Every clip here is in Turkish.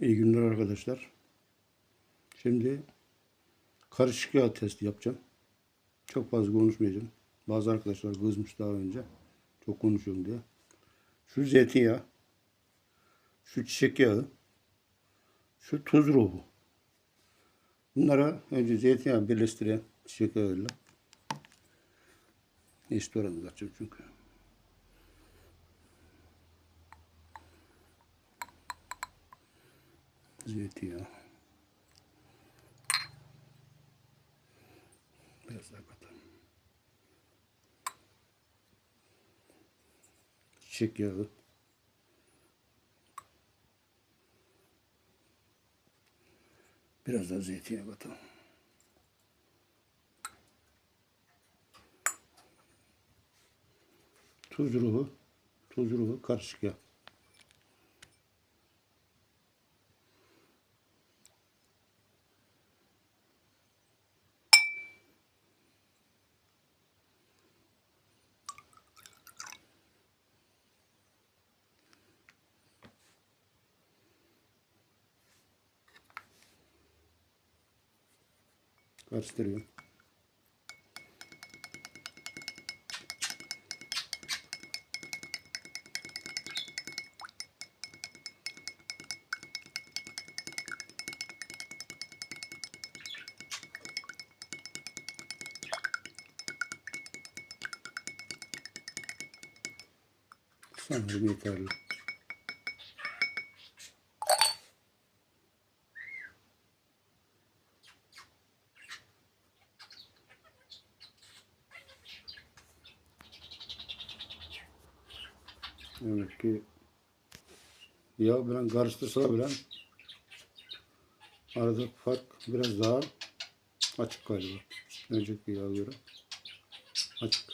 İyi günler arkadaşlar. Şimdi karışık yağ testi yapacağım. Çok fazla konuşmayacağım. Bazı arkadaşlar kızmış daha önce. Çok konuşuyorum diye. Şu zeytinyağı, şu çiçek yağı, şu tuz ruhu. Bunlara önce zeytinyağı birleştireyim çiçek yağıyla. Eşit oranı kaçacağım çünkü. Zeytinyağı. Biraz daha katalım. Çiçek yağı. Biraz daha zeytinyağı katalım. Tuz ruhu, tuz ruhu karışık yağ. Karıştırıyorum. Sanırım yeterli. Demek ki yağ bilen karıştırsa bilen arada fark biraz daha açık galiba. Önceki yağa göre açık.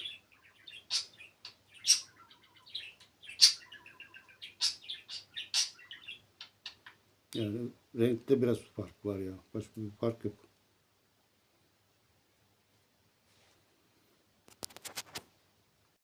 Yani renkte biraz fark var ya. Başka bir fark yok.